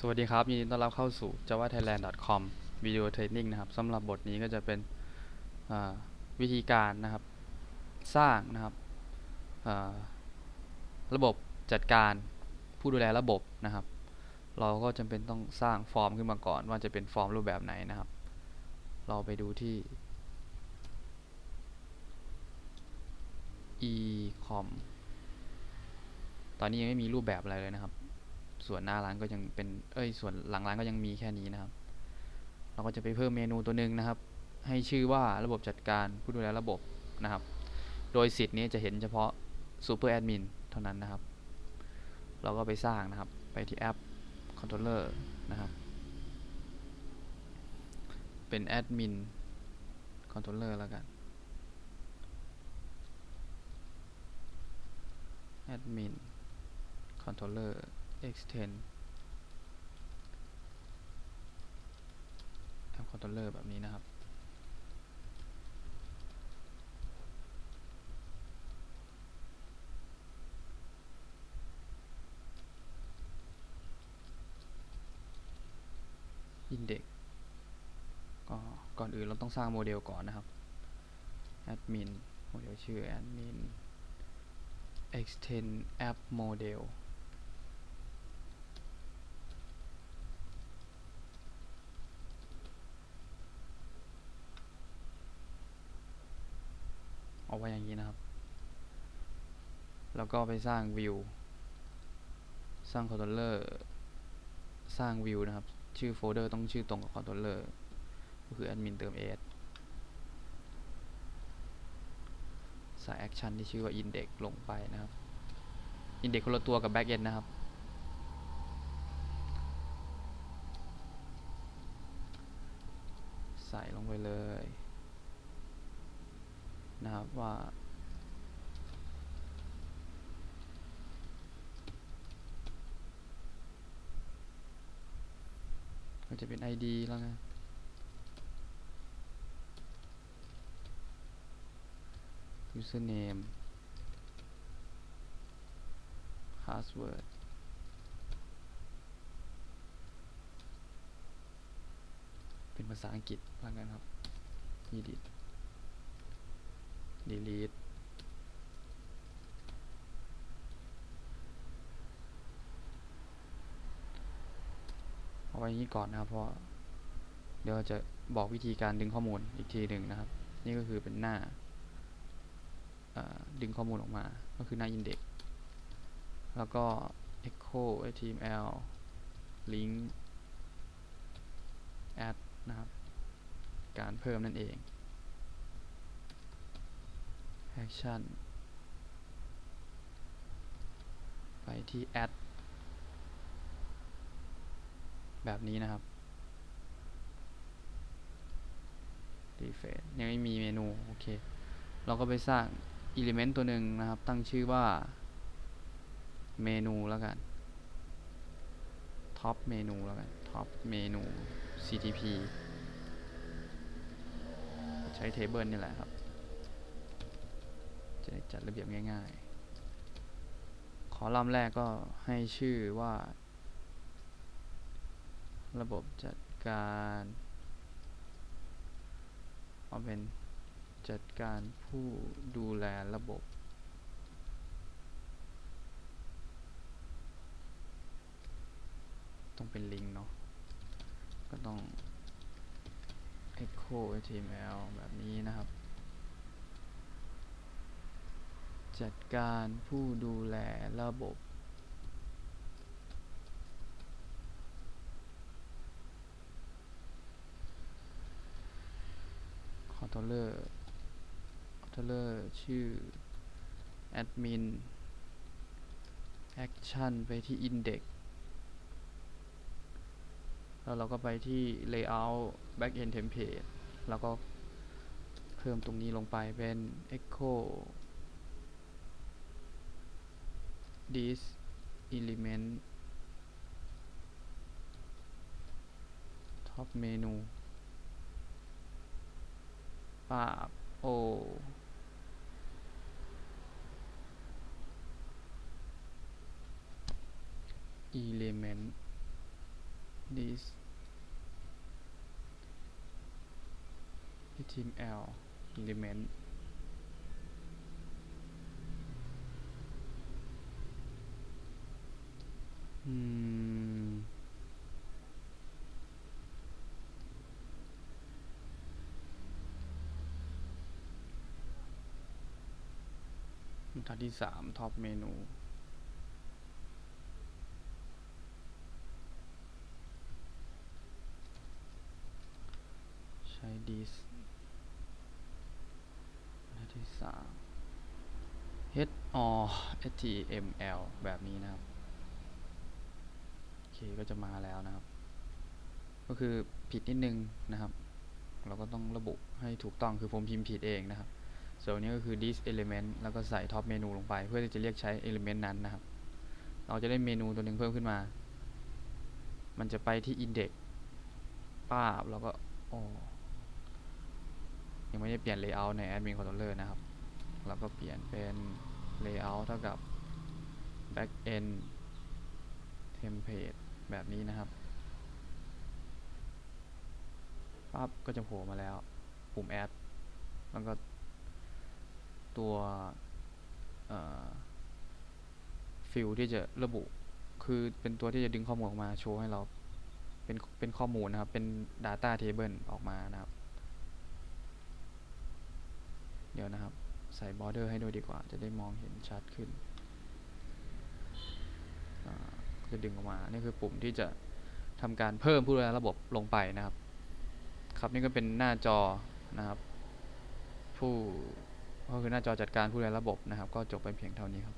สวัสดีครับ ยินดีต้อนรับเข้าสู่ javathailand.com video training นะครับสำหรับบทนี้ก็จะเป็นวิธีการนะครับ สร้างนะครับระบบจัดการผู้ดูแลระบบนะครับ เราก็จำเป็นต้องสร้างฟอร์มขึ้นมาก่อน ว่าจะเป็นฟอร์มรูปแบบไหนนะครับ เราไปดูที่ ecom ตอนนี้ยังไม่มีรูปแบบอะไรเลยนะครับ ส่วนหน้าร้านก็ยังเป็นเอ้ยส่วนหลังร้านก็ยังมีแค่นี้นะครับ เราก็จะไปเพิ่มเมนูตัวหนึ่งนะครับ ให้ชื่อว่าระบบจัดการผู้ดูแลระบบนะครับ โดยสิทธิ์นี้จะเห็นเฉพาะ Super Admin เท่านั้นนะครับ เราก็ไปสร้างนะครับไปที่แอป Controller นะครับ เป็น Admin Controller แล้วกัน Admin Controller extend app controller แบบนี้นะครับ index ก็ก่อนอื่นเราต้องสร้างโมเดลก่อนนะครับ admin โมเดลชื่อ admin extend app model ไว้อย่างนี้นะครับ แล้วก็ไปสร้างวิว สร้างคอนโทรลเลอร์ สร้างวิวนะครับ ชื่อโฟลเดอร์ต้องชื่อตรงกับคอนโทรลเลอร์ ก็คือ admin เติม s ใส่แอคชั่นที่ชื่อว่า index ลงไปนะครับ index คนละตัวกับ backend นะครับ ใส่ลงไปเลย นะครับว่า ก็จะเป็น ID แล้วไง username password เป็นภาษาอังกฤษแล้วกันครับ edit delete เอาไว้อย่นี้ก่อนนะครับ เพราะเดี๋ยวจะบอกวิธีการดึงข้อมูลอีกทีหนึ่งนะครับ นี่ก็คือเป็นหน้าดึงข้อมูลออกมา ก็คือหน้า index แล้วก็ echo html link add นะครับ การเพิ่มนั่นเอง action ไปที่ add แบบนี้นะครับ refresh ยังไม่มีเมนู โอเค เราก็ไปสร้าง element ตัวหนึ่งนะครับ ตั้งชื่อว่า เมนูแล้วกัน top เมนูแล้วกัน top เมนู ctp ใช้ table นี่แหละครับ จะได้จัดระเบียบง่ายๆ คอลัมน์แรกก็ให้ชื่อว่า ระบบจัดการเอาเป็นจัดการผู้ดูแลระบบ ต้องเป็นลิงก์เนาะก็ต้อง echo html แบบนี้นะครับ จัดการผู้ดูแลระบบ controller controller ชื่อ admin action ไปที่ index แล้วเราก็ไปที่ layout backend template แล้วก็เพิ่มตรงนี้ลงไปเป็น echo this element top menu ปาบโอ element this html element อืม บรรทัดที่สามท็อปเมนู ใช้ this บรรทัดที่สาม h o h t m l แบบนี้นะครับ เคก็จะมาแล้วนะครับ ก็คือผิดนิดนึงนะครับ เราก็ต้องระบุให้ถูกต้องคือผมพิมพ์ผิดเองนะครับ ส่วนนี้ก็คือ this element แล้วก็ใส่ท็อปเมนูลงไป เพื่อที่จะเรียกใช้ element นั้นนะครับ เราจะได้เมนูตัวหนึ่งเพิ่มขึ้นมา มันจะไปที่ index ป้าบแล้วก็อ๋อยังไม่ได้เปลี่ยน layout ใน admin controller นะครับเราก็เปลี่ยนเป็น layout เท่ากับ backend template แบบนี้นะครับปั๊บก็จะโผล่มาแล้ว ปุ่ม add แล้วก็ตัวฟิลที่จะระบุ คือเป็นตัวที่จะดึงข้อมูลออกมาโชว์ให้เรา เป็นเป็นข้อมูลนะครับ เป็น Data Table ออกมานะครับ เดี๋ยวนะครับ ใส่ border ให้ด้วยดีกว่า จะได้มองเห็นชัดขึ้นอ่ จะดึงออกมา นี่คือปุ่มที่จะทำการเพิ่มผู้ดูแลระบบลงไปนะครับ ครับนี่ก็เป็นหน้าจอนะครับ ผู้ก็คือหน้าจอจัดการผู้ดูแลระบบนะครับ ก็จบไปเพียงเท่านี้ครับ